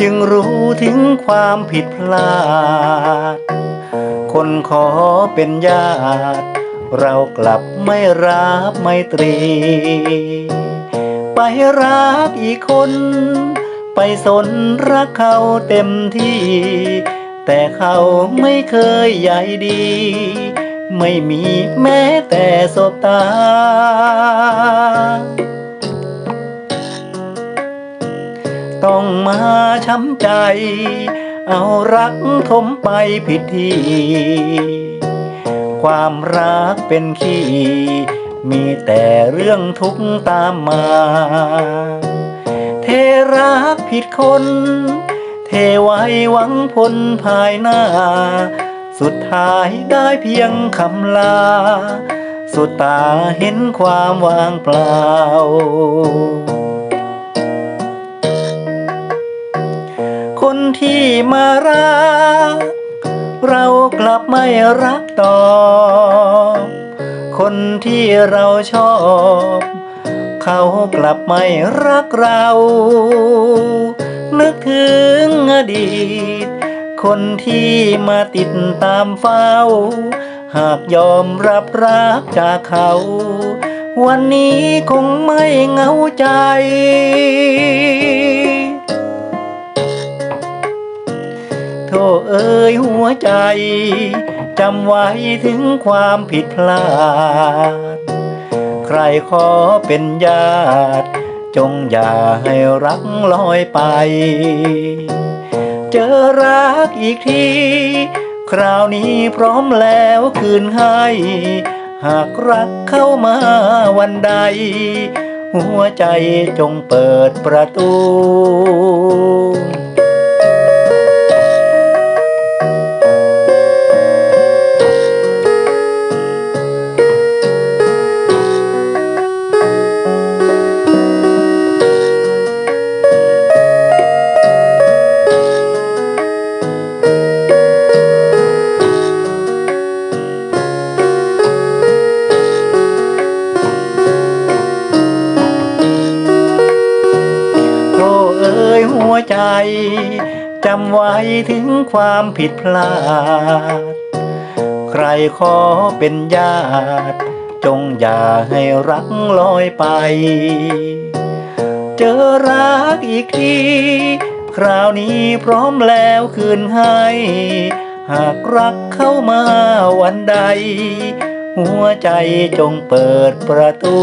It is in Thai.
จึงรู้ถึงความผิดพลาด คนขอเป็นญาติ เรากลับไม่รับไม่ตรี ไปรักอีกคน ไปสนรักเขาเต็มที่ แต่เขาไม่เคยใยดี ไม่มีแม้แต่สบตา ต้องมาช้ำใจ เอารักทมไปผิดที่ ความรักเป็นขี้ มีแต่เรื่องทุกข์ตามมา เทรักผิดคน เทไว้หวังผลภายหน้า สุดท้ายได้เพียงคำลา สุดตาเห็นความว่างเปล่า คนที่มารัก เรากลับไม่รักต่อคนที่เราชอบ เขากลับไม่รักเรา นึกถึงอดีต คนที่มาติดตามเฝ้า หากยอมรับรักจากเขา วันนี้คงไม่เหงาใจ โทษเอ่ยหัวใจ จำไว้ถึงความผิดพลาด ใครขอเป็นญาติ จงอย่าให้รักลอยไป เจอรักอีกที คราวนี้พร้อมแล้วคืนให้ หากรักเข้ามาวันใด หัวใจจงเปิดประตู วใจ จำไว้ถึงความผิดพลาด ใครขอเป็นญาติ จงอย่าให้รักลอยไป เจอรักอีกที คราวนี้พร้อมแล้วคืนให้ หากรักเข้ามาวันใด หัวใจจงเปิดประตู